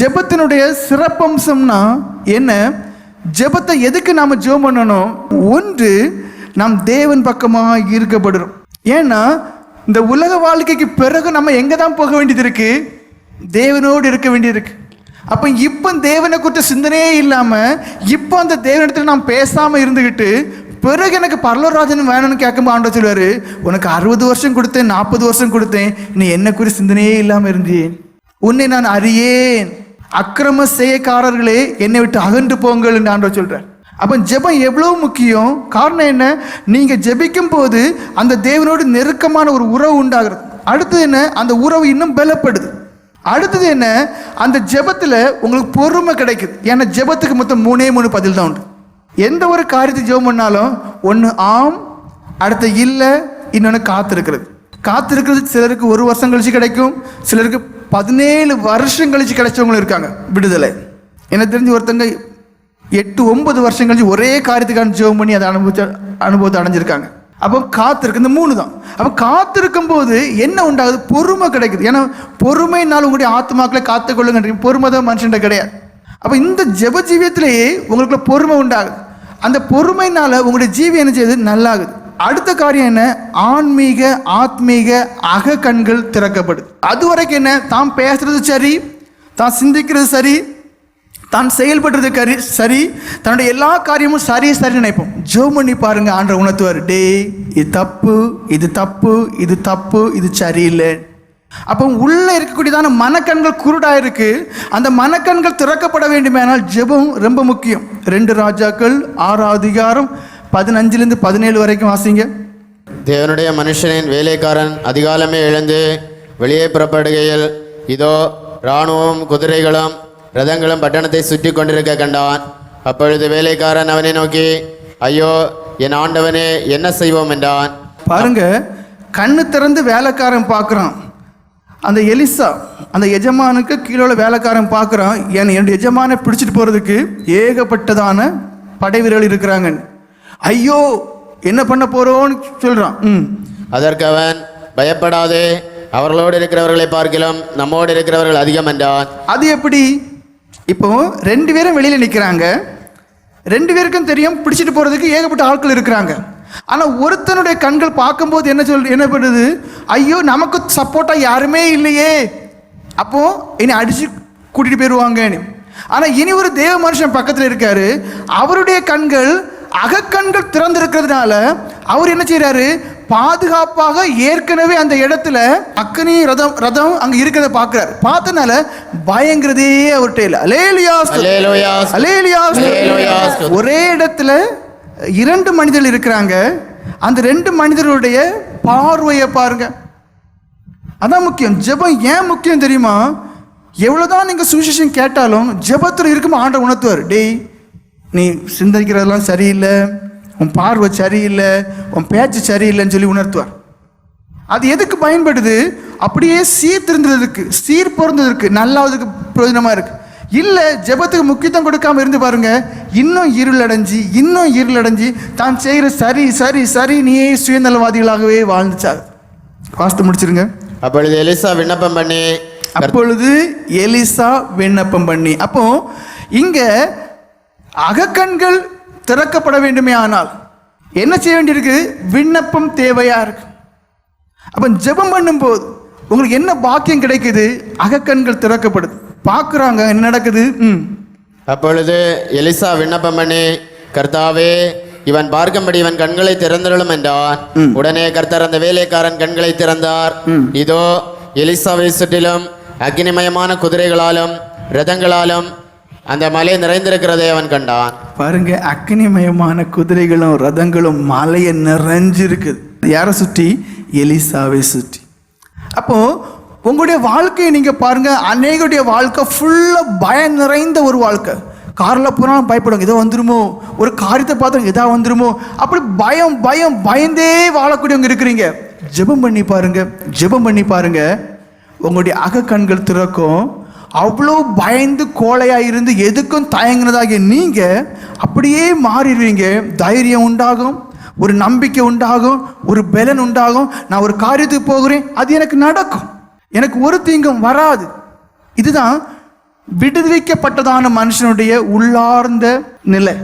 ஜெபத்தினுடைய சிறப்பம்சம்னா என்ன? ஜெபத்தை எதுக்கு நாம ஜெபம் பண்ணணும்? ஒன்று நாம் தேவன் பக்கமாக ஈர்க்கப்படுறோம் ஏன்னா இந்த உலக வாழ்க்கைக்கு பிறகு நம்ம எங்க தான் போக வேண்டியது இருக்கு? தேவனோடு இருக்க வேண்டியிருக்கு அப்போ இப்போ தேவனை குறித்த சிந்தனையே இல்லாமல் இப்போ அந்த தேவனிடத்தில் நாம் பேசாமல் இருந்துக்கிட்டு பிறகு எனக்கு பரலோராஜன் வேணும்னு கேட்கும்போது ஆண்டவர் சொல்லுவார் உனக்கு அறுபது வருஷம் கொடுத்தேன் நாற்பது வருஷம் கொடுத்தேன் நீ என்ன குறி சிந்தனையே இல்லாமல் இருந்தேன். உன்னை நான் அறியேன். அக்கிரம செய்யக்காரர்களே என்னை விட்டு அகன்று போங்கள் என்று ஆண்டவர் சொல்கிறார் அப்போ ஜெபம் எவ்வளோ முக்கியம்? காரணம் என்ன? நீங்கள் ஜெபிக்கும் போது அந்த தேவனோடு நெருக்கமான ஒரு உறவு உண்டாகிறது. அடுத்தது என்ன? அந்த உறவு இன்னும் பலப்படுது. அடுத்தது என்ன? அந்த ஜெபத்தில் உங்களுக்கு பொறுமை கிடைக்குது. ஏன்னா ஜெபத்துக்கு மொத்தம் மூணே மூணு பதில் தான் உண்டு. எந்த ஒரு காரியத்தை ஜெபம் பண்ணாலும் ஒன்று ஆம் அடுத்து இல்லை இன்னொன்று காத்திருக்கிறது. காத்திருக்கிறது சிலருக்கு ஒரு வருஷம் கழிச்சு கிடைக்கும் சிலருக்கு பதினேழு வருஷம் கழிச்சு கிடைச்சவங்களும் இருக்காங்க விடுதலை. எனக்கு தெரிஞ்சு ஒருத்தங்க எட்டு ஒன்பது வருஷம் கழிச்சு ஒரே காரியத்துக்கான ஜெபம் பண்ணி அதை அனுபவிச்ச அனுபவத்தை அடைஞ்சிருக்காங்க. அப்போ காத்திருக்கு இந்த மூணு தான். அப்போ காத்திருக்கும் போது என்ன உண்டாகுது? பொறுமை கிடைக்குது. ஏன்னா பொறுமைனால உங்களுடைய ஆத்மாக்களை காத்துக்கொள்ளுங்க பொறுமை தான் மனுஷன்ட்ட கிடையாது. அப்போ இந்த ஜெப ஜீவியத்திலேயே உங்களுக்குள்ள பொறுமை உண்டாகுது. அந்த பொறுமைனால உங்களுடைய ஜீவி என்ன செய்யுது? நல்லாகுது. அடுத்த காரியம் என்ன? ஆன்மீக ஆத்மீக அக கண்கள் திறக்கப்படுது. அது வரைக்கும் என்ன? தான் பேசுறது சரி தான் சிந்திக்கிறது சரி தான் செயல்படுறது கரி சரி தன்னுடைய எல்லா காரியமும் சரி சரி நினைப்போம். ஜோ பண்ணி பாருங்க ஆண்ட உணர்த்துவார். டே இது தப்பு இது தப்பு இது தப்பு இது சரியில்லை. அப்போ உள்ளே இருக்கக்கூடியதான மனக்கண்கள் குருடாக இருக்கு அந்த மனக்கண்கள் திறக்கப்பட வேண்டுமானால் ஜெபம் ரொம்ப முக்கியம். ரெண்டு ராஜாக்கள் ஆறாம் அதிகாரம் பதினஞ்சுலேருந்து பதினேழு வரைக்கும் வாசிங்க. தேவனுடைய மனுஷனின் வேலைக்காரன் அதிகாலமே எழுந்து வெளியே புறப்படுகையில் இதோ இராணுவம் குதிரைகளும் ரதங்களும் பட்டணத்தை சுற்றி கொண்டிருக்க கண்டான். அப்பொழுது வேலைக்காரன் அவனை நோக்கி ஐயோ என் ஆண்டவனே என்ன செய்வோம்? என்றான். பாருங்க கண்ணு திறந்து வேலைக்காரன் பார்க்குறான். அந்த எலிசா அந்த எஜமானுக்கு கீழே உள்ள வேலைக்காரன் பார்க்குறான். என் என்னுடைய எஜமானை பிடிச்சிட்டு போகிறதுக்கு ஏகப்பட்டதான படை வீரர்கள் இருக்கிறாங்க. ஐயோ என்ன பண்ண போகிறோன்னு சொல்கிறான் ம். அதற்கு அவன் பயப்படாதே. அவர்களோடு இருக்கிறவர்களை பார்க்கிலும் நம்மோடு இருக்கிறவர்கள் அதிகம் என்றான். அது எப்படி? இப்போ ரெண்டு பேரும் வெளியில் நிற்கிறாங்க ரெண்டு பேருக்கும் தெரியும் பிடிச்சிட்டு போகிறதுக்கு ஏகப்பட்ட ஆட்கள் இருக்கிறாங்க. ஆனால் ஒருத்தனுடைய கண்கள் பார்க்கும்போது என்ன சொல் என்ன பண்ணுது? ஐயோ நமக்கு சப்போர்ட்டாக யாருமே இல்லையே. அப்போ இனி அடிச்சு கூட்டிட்டு போயிடுவாங்கன்னு ஆனால் இனி ஒரு தேவ மனுஷன் பக்கத்தில் இருக்காரு. அவருடைய கண்கள் அகக்கண்கள் திறந்திருக்கிறதுனால அவர் என்ன செய்றாரு? பாதுகாப்பாக ஏற்கனவே அந்த இடத்துல அக்கனி ரதம் ரதம் அங்க இருக்கிறத பார்க்கிறார் பார்த்தனால பயங்கிறதே அவர்கிட்ட இல்லை. அலேலியா அல்லேலூயா. அலேலியா அல்லேலூயா. ஒரே இடத்துல இரண்டு மனிதர்கள் இருக்கிறாங்க. அந்த ரெண்டு மனிதர்களுடைய பார்வையை பாருங்க. அதான் முக்கியம். ஜெபம் ஏன் முக்கியம் தெரியுமா? எவ்வளோதான் நீங்கள் சுவிசேஷம் கேட்டாலும் ஜெபத்தில் இருக்கும் ஆண்டவர் உணர்த்துவார். டேய் நீ சிந்திக்கிறதெல்லாம் சரியில்லை உன் பார்வை சரியில்லை உன் பேச்சு சரியில்லைன்னு சொல்லி உணர்த்துவார். அது எதுக்கு பயன்படுது? அப்படியே சீர்திருந்ததுக்கு சீர் பொருந்ததுக்கு நல்லாவதுக்கு பிரயோஜனமாக இருக்கு. இல்லை ஜெபத்துக்கு முக்கியத்துவம் கொடுக்காம இருந்து பாருங்க இன்னும் இருளடைஞ்சு இன்னும் இருளடைஞ்சு தான் செய்கிற சரி சரி சரி நீயே சுயநலவாதிகளாகவே வாழ்ந்துச்சாங்க வாஸ்து முடிச்சிருங்க. அப்பொழுது எலிசா விண்ணப்பம் பண்ணி அப்பொழுது எலிசா விண்ணப்பம் பண்ணி. அப்போ இங்க அகக்கண்கள் திறக்கப்பட வேண்டுமே ஆனால் என்ன செய்ய வேண்டியிருக்கு? விண்ணப்பம் தேவையா இருக்கு. அப்போ ஜெபம் பண்ணும்போது உங்களுக்கு என்ன பாக்கியம் கிடைக்குது? அகக்கண்கள் திறக்கப்படுது. பார்க்குறாங்க என்ன நடக்குது? ம். அப்பொழுது எலிசா விண்ணப்பம் பண்ணி கர்த்தாவே இவன் பார்க்கும்படி இவன் கண்களை திறந்திருளும் என்றான். உடனே கர்த்தர் அந்த வேலைக்காரன் கண்களை திறந்தார். இதோ எலிசாவை சுற்றிலும் அக்னிமயமான குதிரைகளாலும் ரதங்களாலும் அந்த மலை நிறைந்திருக்கிறதை அவன் கண்டான். பாருங்க அக்னிமயமான குதிரைகளும் ரதங்களும் மலையை நிறைஞ்சிருக்குது. யாரை சுற்றி எலிசாவை சுற்றி அப்போ உங்களுடைய வாழ்க்கையை நீங்க பாருங்க அநேகருடைய வாழ்க்கை ஃபுல்லா பயம் நிறைந்த ஒரு வாழ்க்கை. காரில் போனாலும் பயப்படுவாங்க ஏதோ வந்துருமோ? ஒரு காரியத்தை பார்த்தா எதா வந்துருமோ? அப்படி பயம் பயம் பயந்தே வாழக்கூடியவங்க இருக்கிறீங்க. ஜெபம் பண்ணி பாருங்க ஜெபம் பண்ணி பாருங்க உங்களுடைய அகக்கண்கள் திறக்கும் அவ்வளோ பயந்து கோழையாக இருந்து எதுக்கும் தயங்கினதாகிய நீங்கள் அப்படியே மாறிடுவீங்க. தைரியம் உண்டாகும் ஒரு நம்பிக்கை உண்டாகும் ஒரு பலன் உண்டாகும். நான் ஒரு காரியத்துக்கு போகிறேன் அது எனக்கு நடக்கும். எனக்கு ஒரு தீங்கும் வராது. இதுதான் விடுவிக்கப்பட்டதான மனுஷனுடைய உள்ளார்ந்த நிலை.